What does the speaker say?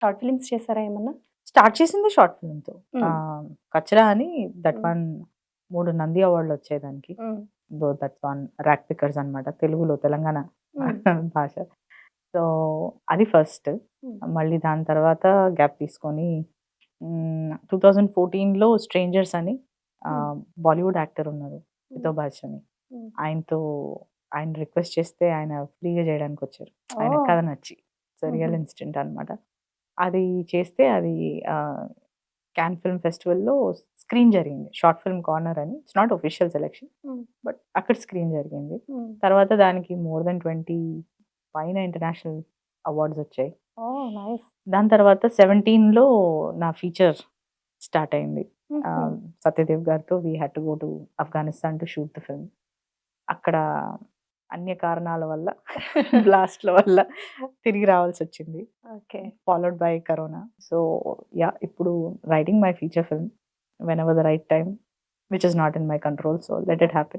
Short films చేశారా ఏమన్నా start చేసింది షార్ట్ ఫిల్మ్తో కచ్చరా అని దట్ వన్ మూడు నంది అవార్డులు వచ్చేదానికి though that one rack pickers అనమాట తెలుగులో తెలంగాణ భాష సో అది ఫస్ట్ మళ్ళీ దాని తర్వాత గ్యాప్ తీసుకొని టూ థౌజండ్ ఫోర్టీన్లో స్ట్రేంజర్స్ అని బాలీవుడ్ యాక్టర్ ఉన్నారు భాష అని ఆయనతో ఆయన రిక్వెస్ట్ చేస్తే ఆయన ఫ్రీగా చేయడానికి వచ్చారు ఆయన కథ నచ్చి సో రియల్ ఇన్సిడెంట్ అనమాట అది చేస్తే అది క్యాన్ ఫిల్మ్ ఫెస్టివల్లో స్క్రీన్ జరిగింది షార్ట్ ఫిల్మ్ కార్నర్ అని it's not official selection but అక్కడ స్క్రీన్ జరిగింది hmm. తర్వాత దానికి మోర్ దెన్ ట్వంటీ పైన ఇంటర్నేషనల్ అవార్డ్స్ వచ్చాయి oh, దాని తర్వాత సెవెంటీన్లో నా ఫీచర్ స్టార్ట్ అయింది hmm. సత్యదేవ్ గారితో we had to go to Afghanistan to shoot the film అక్కడ అన్య కారణాల వల్ల బ్లాస్ట్ల వల్ల hmm. తిరిగి రావాల్సి వచ్చింది followed by corona so yeah ఇప్పుడు writing my feature film whenever the right time which is not in my control so let it happen